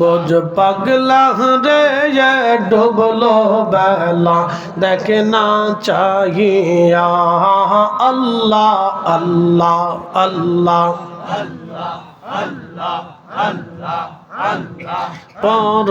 বোঝ পাগলা রে ডুবলো বেলা। দেখে না চাহিয়া, আল্লাহ আল্লাহ আল্লাহ। পর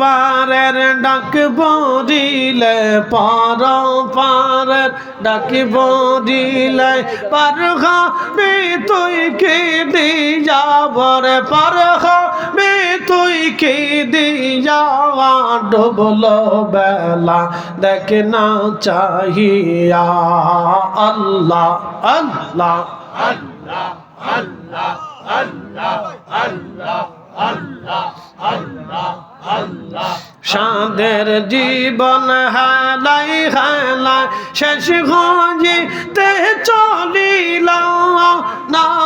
পারের ডাক বরিলে পর পারের ডাক বরিলে পার তুই কে দি যাবর পার হবে তুই কে দি যাওয়া ডুবলো বেলা? দেখ না চাহিয়া আল্লাহ আল্লাহ, সাদের জীবন হালাই হালাই, শেষ হইতে চলিল নামাস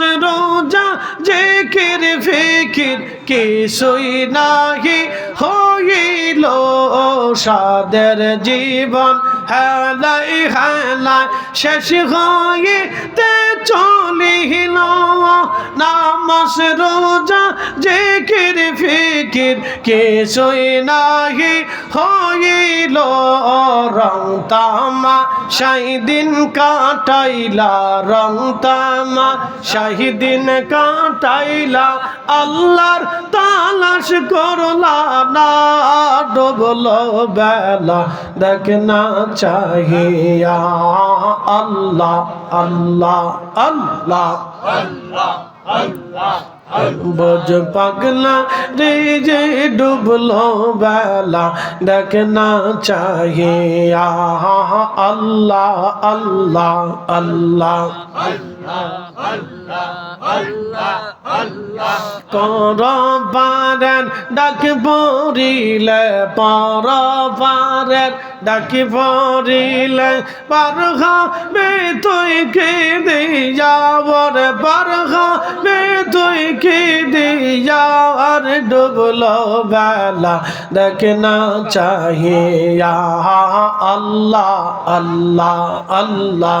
রোজা, জিকির, ফিকির কিছুই নাহি। হইল সাদের জীবন, হালাই হালাই শেষ হইতে চলিল। নামাস রোজা, জিকির, ফিকির কিছুই নাহি। হইল তামা শাহিদিন কাটাইলা রং তামা শাহিদিন কাটাইলা আল্লাহর তালাশ করলা না, ডুবল বেলা দেখ না চাহিয়া আল্লাহ আল্লাহ আল্লাহ। বোঝ পাগলা রে যে ডুবলো বেলা দেখ না চাহিয়া আল্লাহ আল্লাহ আল্লাহ। কর পারেন ডাক পড়িলে পর পারেন ডাক পড়িলে পার হবে তুই কে দিয়াবর পার হবে তুই কে দিয়ার ডুবলো বেলা দেখ না চাহিয়া। আল্লাহ আল্লাহ আল্লাহ।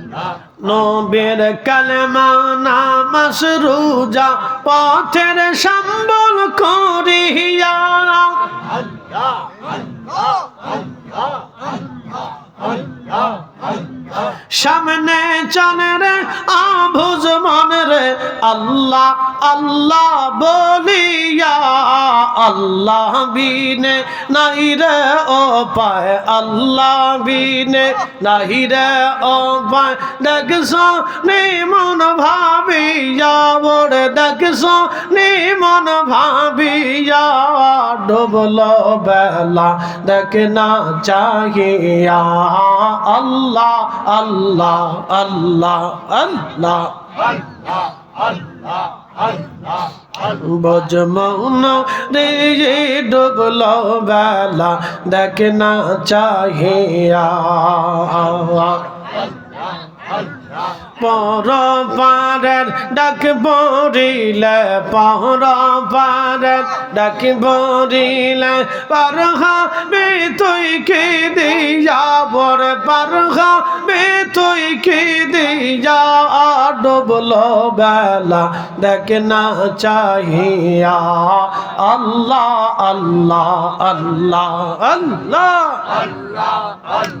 নবের কালেমা নামাস রোজা পথের সম্বল করিয়া। সামনে চলে আল্লাহ আল্লাহ বলিয়া, আল্লাহ বিনে নাই রে ও পায়, আল্লাহ বিনে নাই রে ও পায়। দেখছ নি মন ভাবিয়া বড় দেখছ নি মন ভাবিয়া, ডুবল বেলা দেখ না চাহিয়া। আল্লাহ আল্লাহ আল্লাহ আল্লাহ। বজ মৌন রে ডুবল বেলা দেখ না চাহিয়া। পর পারের ডাক বরিলে পর পারের ডাক বরিলে পার হবে তুই কি দিয়া বর পার হবে তুই কি দিয়া ডুবল বেলা দেখ না চাহিয়া, আল্লাহ আল্লাহ আল্লাহ আল্লাহ لا